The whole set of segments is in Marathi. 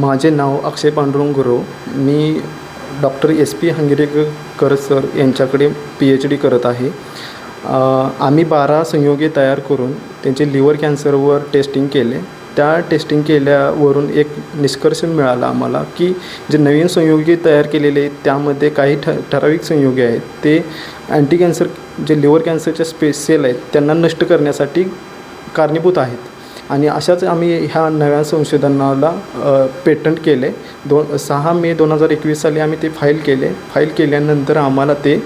माझे नाव अक्षय पांडुरंग गुरु. मी doctor S P Hangerekar sir यांच्याकडे पी एच डी करत आहे. आम्ही बारा संयोगे तयार करून त्यांचे लिव्हर कॅन्सरवर टेस्टिंग केले. त्या टेस्टिंग केल्यावरून एक निष्कर्ष मिळाला आम्हाला की जे नवीन संयोगी तयार केलेले आहेत त्यामध्ये काही ठ ठराविक संयोगी आहेत ते अँटी कॅन्सर जे लिव्हर कॅन्सरच्या स्पे सेल आहेत त्यांना नष्ट करण्यासाठी कारणीभूत आहेत. आणि अशाच आम्ही ह्या नव्या संशोधनाला पेटंट केले. दोन सहा मे दोन हजार एकवीस साली आम्ही ते फाईल केले. फाईल केल्यानंतर आम्हाला ते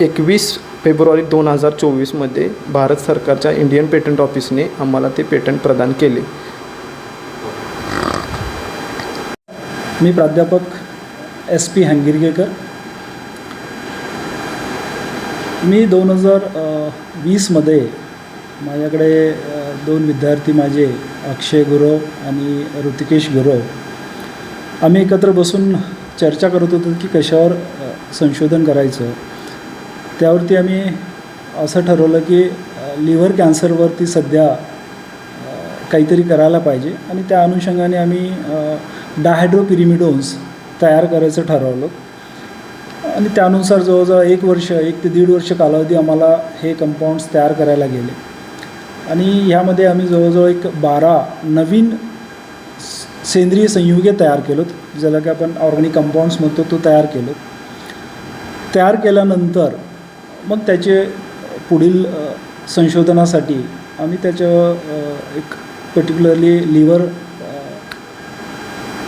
एकवीस फेब्रुवारी दोन हजार चोवीसमध्ये भारत सरकारच्या इंडियन पेटंट ऑफिसने आम्हाला ते पेटंट प्रदान केले. मी प्राध्यापक एस पी हंगिरगेकर. मी दोन हजार वीसमध्ये माझ्याकडे दोन विद्यार्थी माझे अक्षय गुरव आणि ऋतिकेश गुरव. आम्ही एकत्र बसून चर्चा करत होतो की कशावर संशोधन करायचं. त्यावरती आम्ही असं ठरवलं की लिव्हर कॅन्सरवरती सध्या काहीतरी करायला पाहिजे. आणि त्या अनुषंगाने आम्ही डायहायड्रोपिरिमिडोन्स तयार करायचं ठरवलं. आणि त्यानुसार जवळजवळ एक वर्ष एक ते दीड वर्ष कालावधी आम्हाला हे कंपाऊंड्स तयार करायला गेले. आणि ह्यामध्ये आम्ही जवळजवळ एक बारा नवीन सेंद्रिय संयुगे तयार केलोत ज्याला की आपण ऑर्गॅनिक कंपाऊंड्स म्हणतो तो तयार केलो तयार केल्यानंतर मग त्याचे पुढील संशोधनासाठी आम्ही त्याच्या एक पर्टिक्युलरली लिव्हर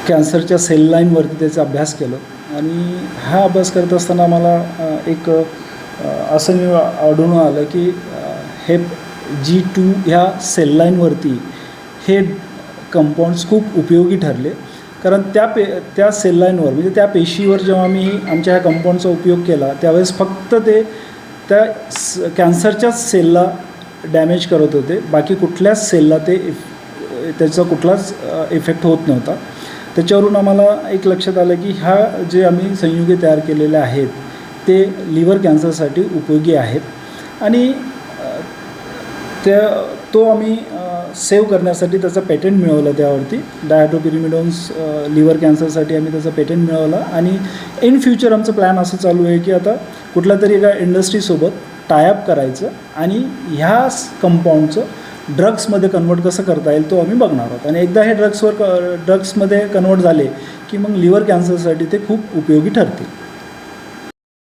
कॅन्सरच्या सेल लाईनवरती त्याचा अभ्यास केलं. आणि हा अभ्यास करत असताना मला एक असं मी आढळून आलं की हे जी टू ह्या सेल लाईनवरती हे कंपाऊंड्स खूप उपयोगी ठरले. कारण त्या पे त्या सेल लाईनवर म्हणजे त्या पेशीवर जेव्हा मी आमच्या ह्या कंपाऊंडचा उपयोग केला त्यावेळेस फक्त ते त्या स कॅन्सरच्याच सेलला डॅमेज करत होते. बाकी कुठल्याच सेलला ते इफ त्याचा कुठलाच इफेक्ट होत नव्हता. त्याच्यावरून आम्हाला एक लक्षात आलं की ह्या जे आम्ही संयुगे तयार केलेले आहेत ते लिव्हर कॅन्सरसाठी उपयोगी आहेत. आणि त्या तो आम्ही सेव्ह करण्यासाठी त्याचा पेटंट मिळवलं त्यावरती. डायटोपिरिमिडोन्स लिव्हर कॅन्सरसाठी आम्ही त्याचं पेटंट मिळवलं. आणि इन फ्युचर आमचं प्लॅन असं चालू आहे की आता कुठल्या तरी एका इंडस्ट्रीसोबत टायअप करायचं आणि ह्या कंपाऊंडचं ड्रग्समध्ये कन्वर्ट कसं करता येईल तो आम्ही बघणार आहोत. आणि एकदा हे ड्रग्सवर क ड्रग्समध्ये कन्वर्ट झाले की मग लिव्हर कॅन्सरसाठी ते खूप उपयोगी ठरतील.